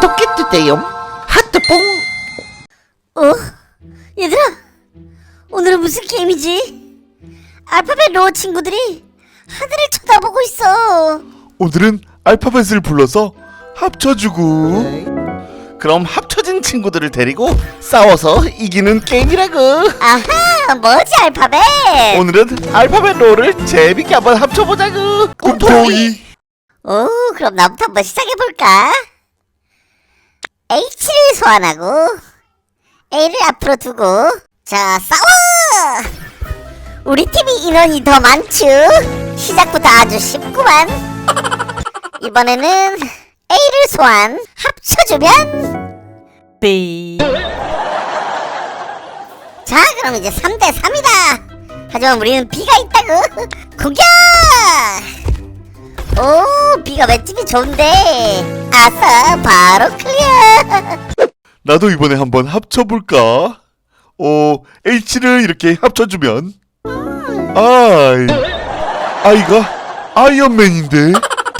구독해주세요 하트뽕 어? 얘들아, 오늘은 무슨 게임이지? 알파벳 로어 친구들이 하늘을 쳐다보고 있어. 오늘은 알파벳을 불러서 합쳐주고 그럼 합쳐진 친구들을 데리고 싸워서 이기는 게임이라고 아하, 뭐지 알파벳? 오늘은 알파벳 롤을 재밌게 한번 합쳐보자고 꿈토이 오, 그럼 나부터 한번 시작해볼까? H를 소환하고 A를 앞으로 두고 자, 싸워! 우리 팀이 인원이 더 많죠? 시작부터 아주 쉽구만 이번에는 A를 소환 합쳐주면 B 자, 그럼 이제 3대 3이다 하지만 우리는 B가 있다고 공격! 오, 비가 맷집이 좋은데. 아싸, 바로 클리어. 나도 이번에 한번 합쳐볼까? 어 H를 이렇게 합쳐주면? 아이 아이가 아이언맨인데?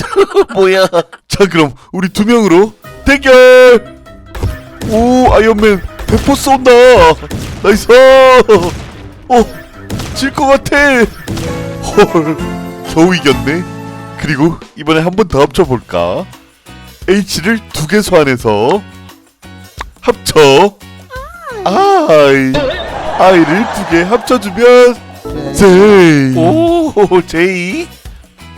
뭐야? 자 그럼 우리 두 명으로 대결! 오 아이언맨 대포 쏜다! 나이스! 어질 것 같아! 헐 겨우 이겼네? 그리고 이번에 한 번 더 합쳐볼까 H를 두 개 소환해서 합쳐 아이 아이를 두 개 합쳐주면 J 오 제이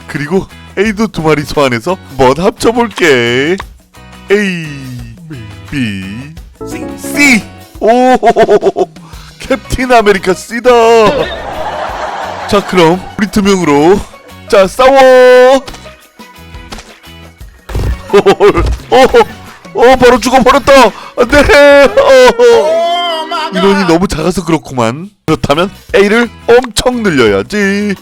그리고 A도 두 마리 소환해서 먼 합쳐볼게. A, B, C. 오, 캡틴 아메리카 C다. 자, 그럼 우리 두 명으로 자 싸워. 헐, 어, 어, 바로 죽어버렸다. 안돼. 어. 인원이 너무 작아서 그렇구만. 그렇다면 A를 엄청 늘려야지.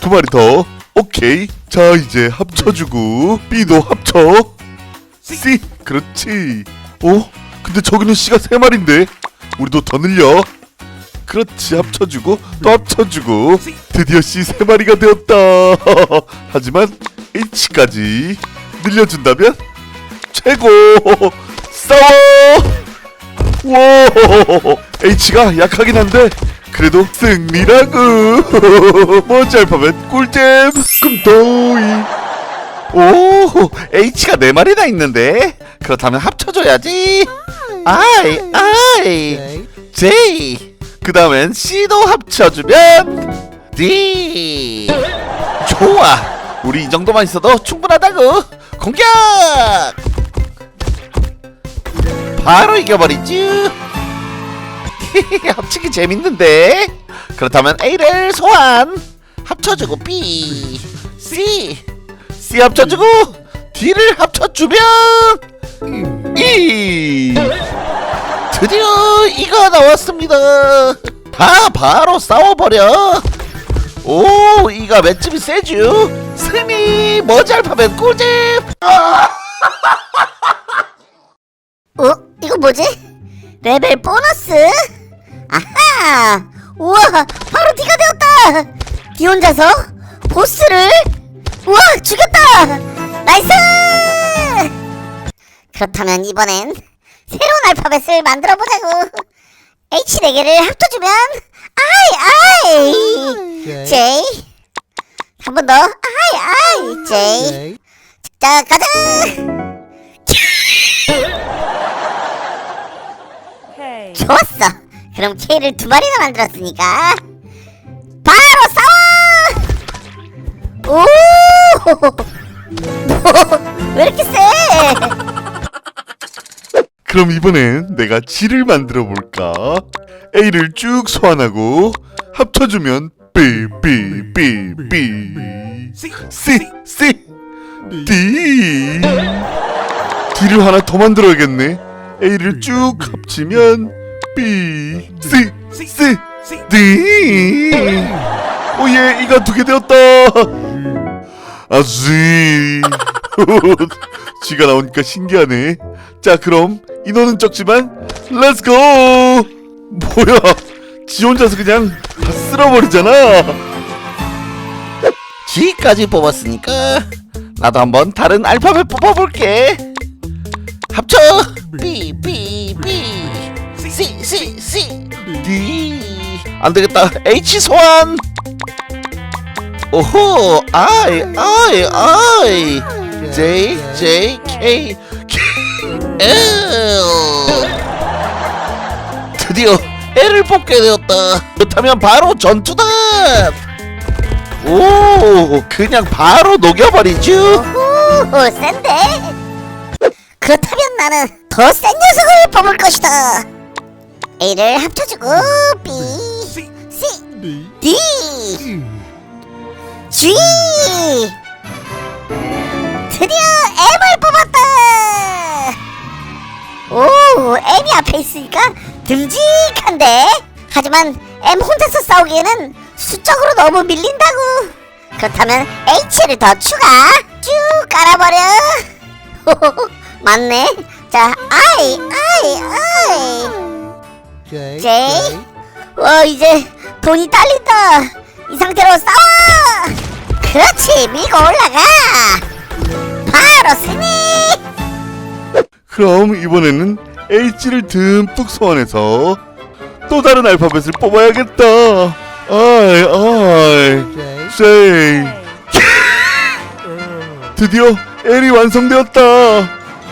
두 마리 더. 오케이. 자, 이제 합쳐주고 B도 합쳐. C. 그렇지. 어? 근데 저기는 C가 세 마리인데. 우리도 더 늘려. 그렇지. 합쳐주고 또 합쳐주고. 드디어 C 세 마리가 되었다. 하지만 H까지 늘려준다면? 최고. 싸워. 와 H가 약하긴 한데 그래도 승리라고! 뭐지 알파벳 꿀잼! 꿈토이! 오! H가 네 마리나 있는데? 그렇다면 합쳐줘야지! I I J 그 다음엔 C도 합쳐주면 D! 좋아! 우리 이 정도만 있어도 충분하다고 공격! 바로 이겨버리지! 합치기 재밌는데? 그렇다면 A를 소환! 합쳐주고 B C C 합쳐주고 D를 합쳐주면 E! 드디어 이가 나왔습니다. 다 바로 싸워버려. 오 이가 맷집이 세죠 승리 머지 알파벳 꿀잼 어? 이거 뭐지? 레벨 보너스? 아하! 우와! 바로 D가 되었다! D 혼자서 보스를 우와! 죽였다! 나이스! 그렇다면 이번엔 새로운 알파벳을 만들어 보자고. H 네 개를 합쳐주면 I I J 한 번 더 I I J 자 가자. 좋았어. 그럼 K를 두 마리나 만들었으니까 바로 싸워. 오! 뭐왜 이렇게 세? 그럼 이번엔 내가 G를 만들어 볼까 A를 쭉 소환하고 합쳐주면 B B B B C C D D를 하나 더 만들어야겠네 A를 쭉 합치면 B C C D 오예 이가 두 개 되었다. 아지. 쥐가 나오니까 신기하네. 자 그럼 인원은 적지만 렛츠고 뭐야? 지 혼자서 그냥 다 쓸어버리잖아. G까지 뽑았으니까 나도 한번 다른 알파벳 뽑아볼게. 합 합쳐! B B 안 되겠다. H 소환! 오호! I I I! J J K K L! 드디어 L을 뽑게 되었다. 그렇다면 바로 전투다! 오 그냥 바로 녹여버리죠? 오, 센데? 그렇다면 나는 더 센 녀석을 뽑을 것이다. A를 합쳐주고 B, C, D, G. 드디어 M을 뽑았다. 오, M이 앞에 있으니까 듬직한데. 하지만 M 혼자서 싸우기에는 수적으로 너무 밀린다고. 그렇다면 H를 더 추가 쭉 깔아버려 호호호, 맞네 자 I I I J, J. 와 이제 돈이 딸린다 이 상태로 싸워 그렇지 밀고 올라가 바로 승리 그럼 이번에는 H를 듬뿍 소환해서 또 다른 알파벳을 뽑아야겠다. I, I, J. 드디어 L이 완성되었다.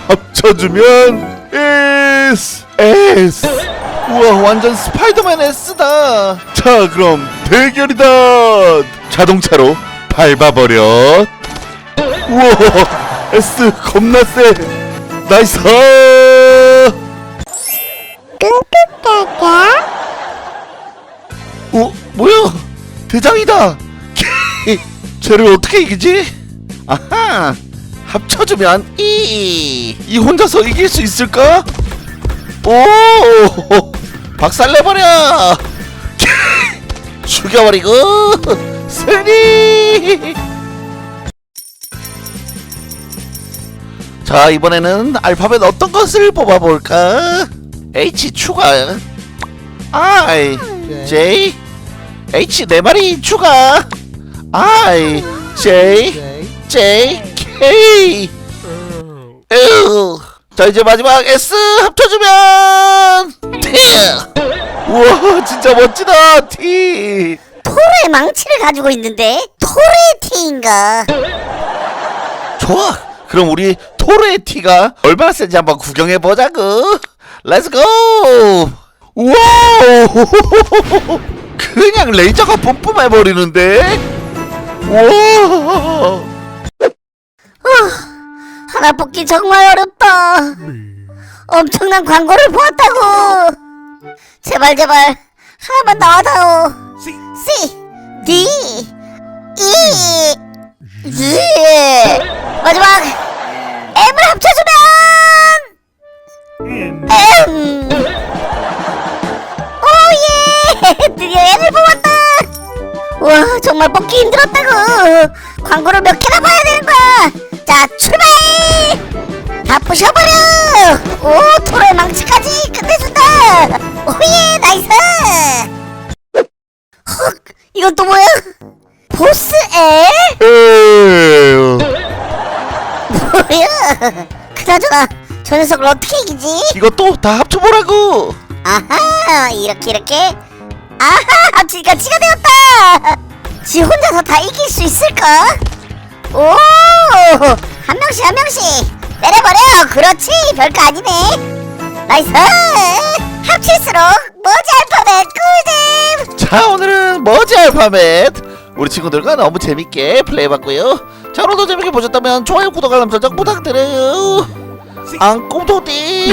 합쳐주면 S, S. 우와 완전 스파이더맨 S다 자, 그럼 대결이다. 자동차로 밟아버려. 우와, S 겁나 세. 나이스. 어 뭐야 대장이다 쟤를 어떻게 이기지 아하 합쳐주면 이. 이 혼자서 이길 수 있을까 오 박살내버려! 죽여버리고 승리! 자 이번에는 알파벳 어떤 것을 뽑아볼까? H 추가. I J H 네 마리 추가. I J J, K. 으. 자 이제 마지막 S 합쳐주면 멋지다 T 토르의 망치를 가지고 있는데 토레티인가? 좋아. 그럼 우리 토르의 T가 얼마나 센지 한번 구경해 보자고 렛츠고 와우. 그냥 레이저가 뿜뿜해 버리는데? 와 하나 뽑기 정말 어렵다. 엄청난 광고를 보았다고. 제발 제발 하나만 나와다오. C, D, E, Z. 마지막 M을 합쳐주면 M. 오예! 드디어 M을 뽑았다. 와 정말 뽑기 힘들었다고. 광고를 몇 개나 봐야 되는 거야. 자 출발! 다 부셔버려! 오 토로의 망치까지 끝내준다! 오예 이건 또 뭐야? 보스 엘? 에휴. 뭐야? 그나저나 저 녀석을 어떻게 이기지? 이것도 다 합쳐보라고 아하 이렇게 이렇게 아하 합치니까 지가 되었다! 지 혼자서 다 이길 수 있을까? 오! 한 명씩 한 명씩 때려버려! 그렇지! 별거 아니네! 나이스! 합칠수록 머지 알파벳 꿀잼! 자 오늘 은 머지 알파벳 우리 친구들과 너무 재밌게 플레이해봤고요. 자 오늘도 재밌게 보셨다면 좋아요 구독 알람 설정 부탁드려요. 앙꿈토띠